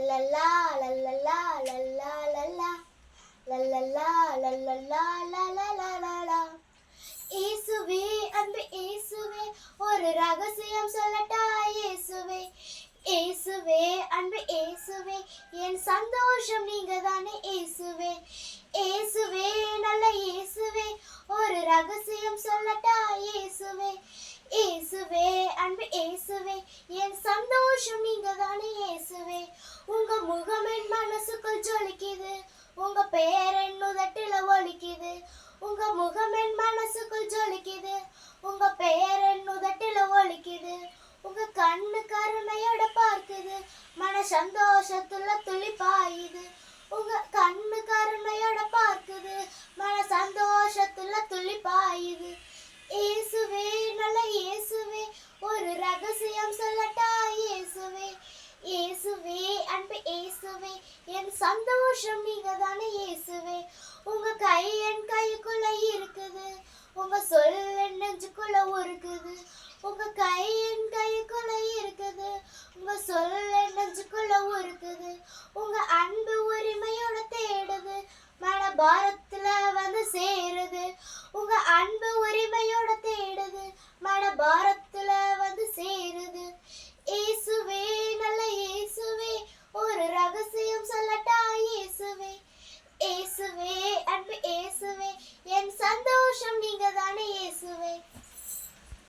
லல்லல்லா லல்லல்லா லல்லா லல்லா லல்லல்லா லல்லல்லா லலலலலா இயேசுவே அன்பு இயேசுவே ஒரு ரகசியம் சொல்லட்டா இயேசுவே இயேசுவே அன்பு இயேசுவே என் சந்தோஷம் நீங்க தானே இயேசுவே இயேசுவே நல்ல இயேசுவே ஒரு ரகசியம் சொல்லட்டா இயேசுவே இயேசுவே அன்பு இயேசுவே என் சந்தோஷம் நீங்க தானே இயேசுவே. உங்க முகம் என் மனசுக்குள் ஜொலிக்குது. உங்க பெயர் என் உதட்டில ஒலிக்குது. உங்க முகம் என் மனசுக்குள் ஜொலிக்குது. உங்க பெயர் என் உதட்டில ஒலிக்குது. உங்க கண்ணு கருணையோட பார்க்குது. மன சந்தோஷத்துல துளிப்பா சொல்லட்டா இயேசுவே இயேசுவே அன்பு இயேசுவே என் சந்தோஷம் நீங்க தானே இயேசுவே. உங்க கை என் கைக்குள்ள இருக்குது. உங்க சொல் என் நெஞ்சுக்குள்ள இருக்குது உங்க கை என் கைக்குள்ள இருக்குது. உங்க சொல் என் நெஞ்சுக்குள்ள இருக்குது உங்க அன்பு உரிமையோட தேடுது. மன பாரத்துல வந்து சே ஏசுவே அன்பு ஏசுவே என் சந்தோஷம் நீங்க தானே ஏசுவே